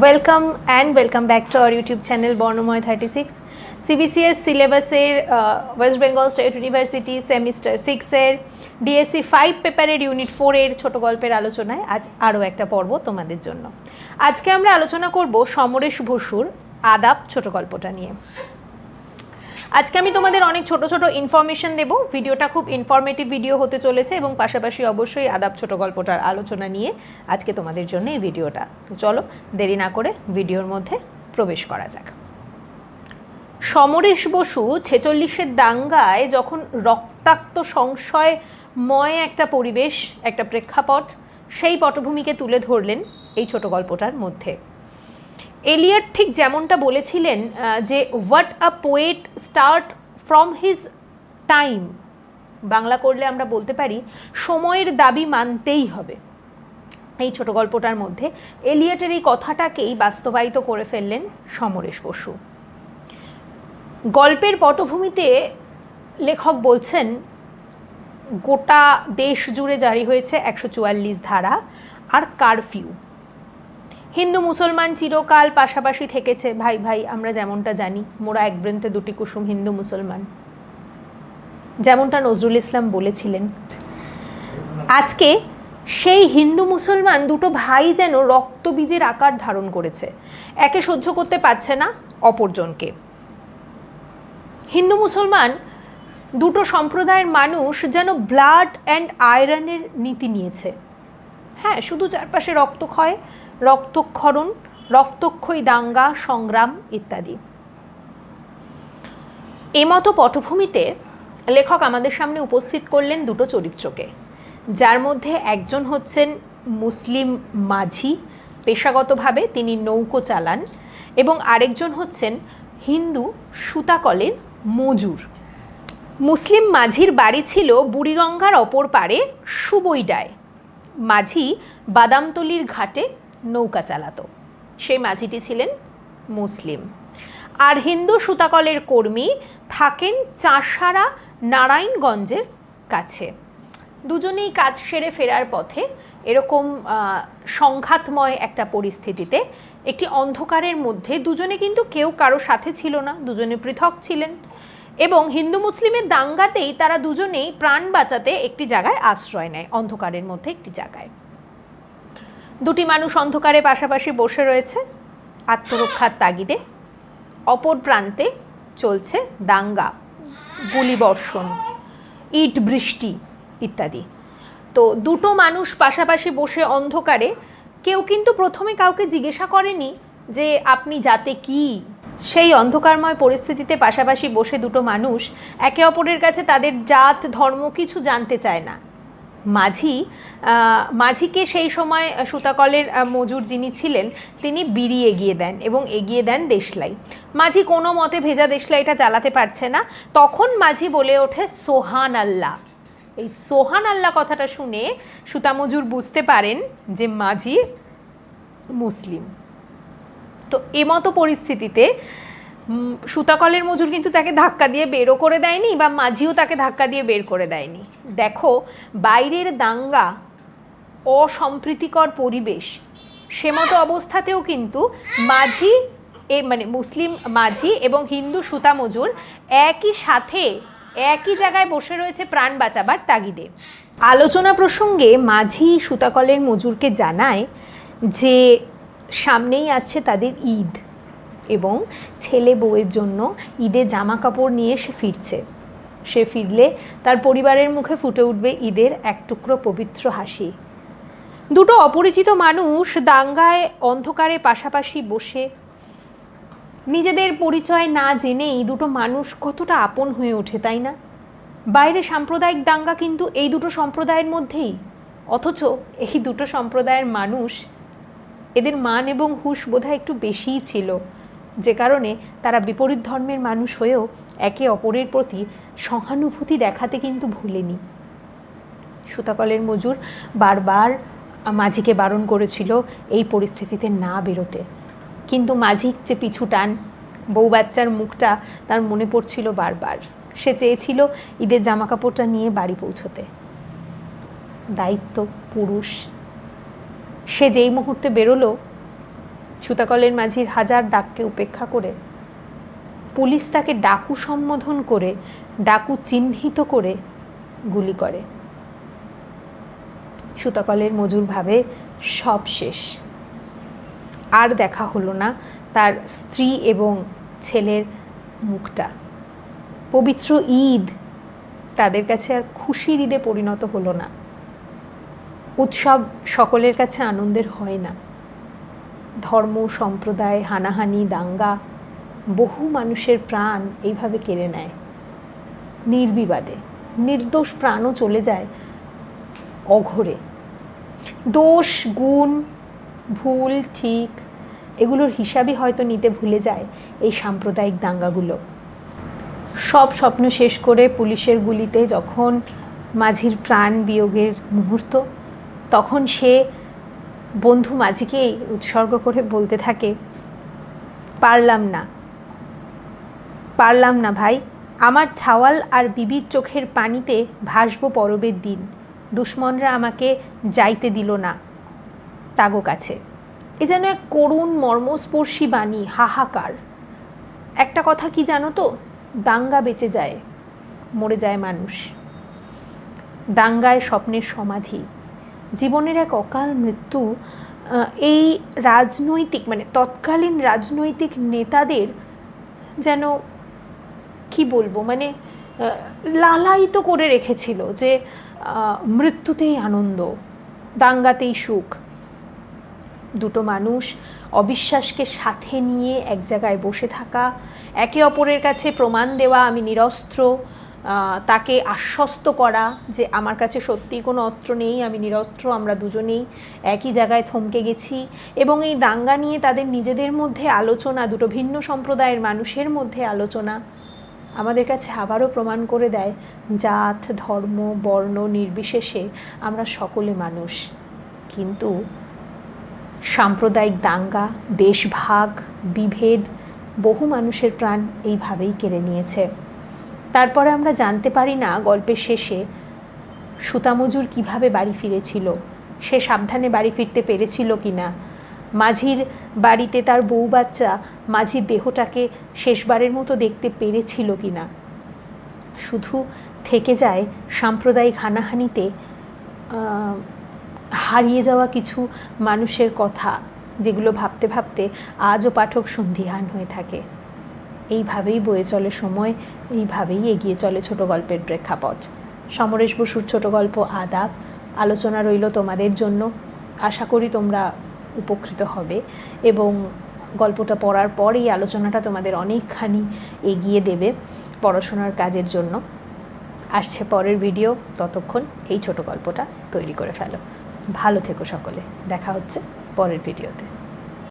Welcome and welcome back to our YouTube channel Barnamoy thirty six CBCS সিলেবাসের West Bengal State University semester সিক্সের DSC five পেপারের unit ফোরের ছোট গল্পের আলোচনায় আজ আরও একটা পর্ব তোমাদের জন্য। আজকে আমরা আলোচনা করব সমরেশ বসুর আদাব ছোট গল্পটা নিয়ে। আজকে আমি তোমাদের অনেক ছোট ছোট ইনফরমেশন দেব। ভিডিওটা খুব ইনফরমেটিভ ভিডিও হতে চলেছে এবং পাশাপাশি অবশ্যই আদাব ছোট গল্পটার আলোচনা নিয়ে আজকে তোমাদের জন্য এই ভিডিওটা। তো চলো, দেরি না করে ভিডিওর মধ্যে প্রবেশ করা যাক। সমরেশ বসু ছেচল্লিশের দাঙ্গায় যখন রক্তাক্ত সংশয়ময় একটা পরিবেশ, একটা প্রেক্ষাপট, সেই পটভূমিকে তুলে ধরলেন এই ছোট গল্পটার মধ্যে। এলিয়ট ঠিক যেমনটা বলেছিলেন যে what a poet start from his time Bangla করলে আমরা বলতে পারি, সময়ের দাবি মানতেই হবে। এই ছোট গল্পটার মধ্যে এলিয়টের এই কথাটাকেই বাস্তবায়িত করে ফেললেন সমরেশ বসু। গল্পের পটভূমিতে লেখক বলছেন, গোটা দেশ জুড়ে জারি হয়েছে একশো চুয়াল্লিশ ধারা আর কারফিউ হিন্দু মুসলমান চিরকাল পাশাপাশি থেকেছে। ভাই ভাই, আমরা যেমনটা জানি, মোরা এক বৃন্তে দুটি কুসুম হিন্দু মুসলমান। যেমনটা নজরুল ইসলাম বলেছিলেন, আজকে সেই হিন্দু মুসলমান দুটো ভাই যেন রক্তবীজের আকার ধারণ করেছে। একে সহ্য করতে পারছে না, অপরজনকে। হিন্দু মুসলমান দুটো সম্প্রদায়ের মানুষ যেন ব্লাড অ্যান্ড আয়রনের নীতি নিয়েছে। হ্যাঁ শুধু চারপাশে রক্তক্ষয় রক্তক্ষরণ, রক্তক্ষয়ী দাঙ্গা, সংগ্রাম ইত্যাদি। এমতো পটভূমিতে লেখক আমাদের সামনে উপস্থিত করলেন দুটো চরিত্রকে, যার মধ্যে একজন হচ্ছেন মুসলিম মাঝি, পেশাগতভাবে তিনি নৌকো চালান, এবং আরেকজন হচ্ছেন হিন্দু সুতাকলের মজুর। মুসলিম মাঝির বাড়ি ছিল বুড়িগঙ্গার অপর পারে সুবইডায় মাঝি বাদামতলির ঘাটে নৌকা চালাতো। সেই মাঝিটি ছিলেন মুসলিম। আর হিন্দু সুতাকলের কর্মী থাকেন চাষারা নারায়ণগঞ্জের কাছে। দুজনেই কাজ সেরে ফেরার পথে এরকম সংঘাতময় একটা পরিস্থিতিতে একটি অন্ধকারের মধ্যে দুজনে কিন্তু কেউ কারও সাথে ছিল না, দুজনে পৃথক ছিলেন এবং হিন্দু মুসলিমের দাঙ্গাতেই তারা দুজনেই প্রাণ বাঁচাতে একটি জায়গায় আশ্রয় নেয়, অন্ধকারের মধ্যে একটি জায়গায়। দুটি মানুষ অন্ধকারে পাশাপাশি বসে রয়েছে। আত্মরক্ষার তাগিদে অপর প্রান্তে চলছে দাঙ্গা গুলিবর্ষণ ইট বৃষ্টি ইত্যাদি। তো দুটো মানুষ পাশাপাশি বসে অন্ধকারে, কেউ কিন্তু প্রথমে কাউকে জিজ্ঞাসা করেনি যে আপনি যাতে কি? সেই অন্ধকারময় পরিস্থিতিতে পাশাপাশি বসে দুটো মানুষ একে অপরের কাছে তাদের জাত, ধর্ম কিছু জানতে চায় না। মাঝি মাঝিকে সেই সময় সুতাকলের মজুর যিনি ছিলেন, তিনি বিড়ি এগিয়ে দেন এবং এগিয়ে দেন দেশলাই। মাঝি কোনো মতে ভেজা দেশলাইটা চালাতে পারছে না। তখন মাঝি বলে ওঠে, সোহান আল্লাহ। এই সোহান আল্লাহ কথাটা শুনে সুতামজুর বুঝতে পারেন যে মাঝি মুসলিম। তো এমতো পরিস্থিতিতে সুতাকলের মজুর কিন্তু তাকে ধাক্কা দিয়ে বেরও করে দেয়নি বা মাঝিও তাকে ধাক্কা দিয়ে বের করে দেয়নি। দেখো, বাইরের দাঙ্গা, অসম্প্রীতিকর পরিবেশ সে মতো অবস্থাতেও কিন্তু মাঝি এ মানে মুসলিম মাঝি এবং হিন্দু সুতা মজুর একই সাথে একই জায়গায় বসে রয়েছে প্রাণ বাঁচাবার তাগিদে। আলোচনা প্রসঙ্গে মাঝি সুতাকলের মজুরকে জানায় যে সামনেই আসছে তাদের ঈদ। এবং ছেলে বউয়ের জন্য ঈদে জামা কাপড় নিয়ে সে ফিরছে। সে ফিরলে তার পরিবারের মুখে ফুটে উঠবে ঈদের এক টুকরো পবিত্র হাসি। দুটো অপরিচিত মানুষ দাঙ্গায়, অন্ধকারে পাশাপাশি বসে। নিজেদের পরিচয় না জেনেই দুটো মানুষ কতটা আপন হয়ে ওঠে, তাই না? বাইরে সাম্প্রদায়িক দাঙ্গা কিন্তু এই দুটো সম্প্রদায়ের মধ্যেই। অথচ এই দুটো সম্প্রদায়ের মানুষ এদের মান এবং হুশ বোধহয় একটু বেশিই ছিল। যে কারণে তারা বিপরীত ধর্মের মানুষ হয়েও একে অপরের প্রতি সহানুভূতি দেখাতে কিন্তু ভুলেনি। সুতাকলের মজুর বারবার মাঝিকে বারণ করেছিল এই পরিস্থিতিতে না বেরোতে। কিন্তু মাঝিক যে পিছু টান, বউ বাচ্চার মুখটা তার মনে পড়ছিল বারবার। সে চেয়েছিল ঈদের জামাকাপড়টা নিয়ে বাড়ি পৌঁছতে। দায়িত্ব, পুরুষ। সে যেই মুহূর্তে বেরোলো সুতাকলের মাঝির হাজার ডাককে উপেক্ষা করে। পুলিশ তাকে ডাকু সম্বোধন করে, ডাকু চিহ্নিত করে গুলি করে। সুতাকলের মজুর ভাবে সব শেষ। আর দেখা হলো না তার স্ত্রী এবং ছেলের মুখটা। পবিত্র ঈদ তাদের কাছে আর খুশির ঈদে পরিণত হলো না। উৎসব সকলের কাছে আনন্দের হয় না। ধর্ম, সম্প্রদায়, হানাহানি, দাঙ্গা, বহু মানুষের প্রাণ এইভাবে কেড়ে নেয়। নির্বিবাদে, নির্দোষ প্রাণও চলে যায় অঘরে। দোষ, গুণ, ভুল, ঠিক, এগুলোর হিসাবই হয়তো নিতে ভুলে যায় এই সাম্প্রদায়িক দাঙ্গাগুলো। সব স্বপ্ন শেষ করে পুলিশের গুলিতে যখন মাঝির প্রাণ বিয়োগের মুহূর্ত, তখন সে বন্ধু মাঝিকেই উৎসর্গ করে বলতে থাকে, পারলাম না পারলাম না ভাই। আমার ছাওয়াল আর বিবির চোখের পানিতে ভাসব পরবের দিন। দুশ্মনরা আমাকে যাইতে দিল না। তাগো কাছে। এ যেন এক করুণ মর্মস্পর্শী বাণী, হাহাকার। একটা কথা কি জানো তো? দাঙ্গা বেঁচে যায়, মরে যায় মানুষ। দাঙ্গায় স্বপ্নের সমাধি। জীবনের এক অকাল মৃত্যু এই রাজনৈতিক মানে তৎকালীন রাজনৈতিক নেতাদের যেন, কি বলব মানে লালায়িত করে রেখেছিল যে মৃত্যুতেই আনন্দ, দাঙ্গাতেই সুখ। দুটো মানুষ অবিশ্বাসকে সাথে নিয়ে এক জায়গায় বসে থাকা, একে অপরের কাছে প্রমাণ দেওয়া, আমি নিরস্ত্র তাকে আশ্বস্ত করা যে আমার কাছে সত্যিই কোনো অস্ত্র নেই, আমি নিরস্ত্র, আমরা দুজনেই একই জায়গায় থমকে গেছি এবং এই দাঙ্গা নিয়ে তাদের নিজেদের মধ্যে আলোচনা, দুটো ভিন্ন সম্প্রদায়ের মানুষের মধ্যে আলোচনা আমাদের কাছে আবারও প্রমাণ করে দেয় জাত, ধর্ম, বর্ণ নির্বিশেষে আমরা সকলে মানুষ। কিন্তু সাম্প্রদায়িক দাঙ্গা, দেশভাগ, বিভেদ বহু মানুষের প্রাণ এইভাবেই কেড়ে নিয়েছে। তারপরে আমরা জানতে পারি না গল্পের শেষে সুতামজুর কীভাবে বাড়ি ফিরেছিল, সে সাবধানে বাড়ি ফিরতে পেরেছিল কি না মাঝির বাড়িতে তার বউ বাচ্চা মাঝির দেহটাকে শেষবারের মতো দেখতে পেরেছিল কি না শুধু থেকে যায় সাম্প্রদায়িক হানাহানিতে হারিয়ে যাওয়া কিছু মানুষের কথা যেগুলো ভাবতে ভাবতে আজও পাঠক সন্ধিহান হয়ে থাকে। এইভাবেই বয়ে চলে সময়, এইভাবেই এগিয়ে চলে ছোট গল্পের প্রেক্ষাপট। সমরেশ বসুর ছোট গল্প আদাব, আলোচনা রইল তোমাদের জন্য। আশা করি তোমরা উপকৃত হবে এবং গল্পটা পড়ার পর এই আলোচনাটা তোমাদের অনেকখানি এগিয়ে দেবে পড়াশোনার কাজের জন্য। আসছে পরের ভিডিও ততক্ষণ এই ছোট গল্পটা তৈরি করে ফেলো। ভালো থেকো সকলে, দেখা হচ্ছে পরের ভিডিওতে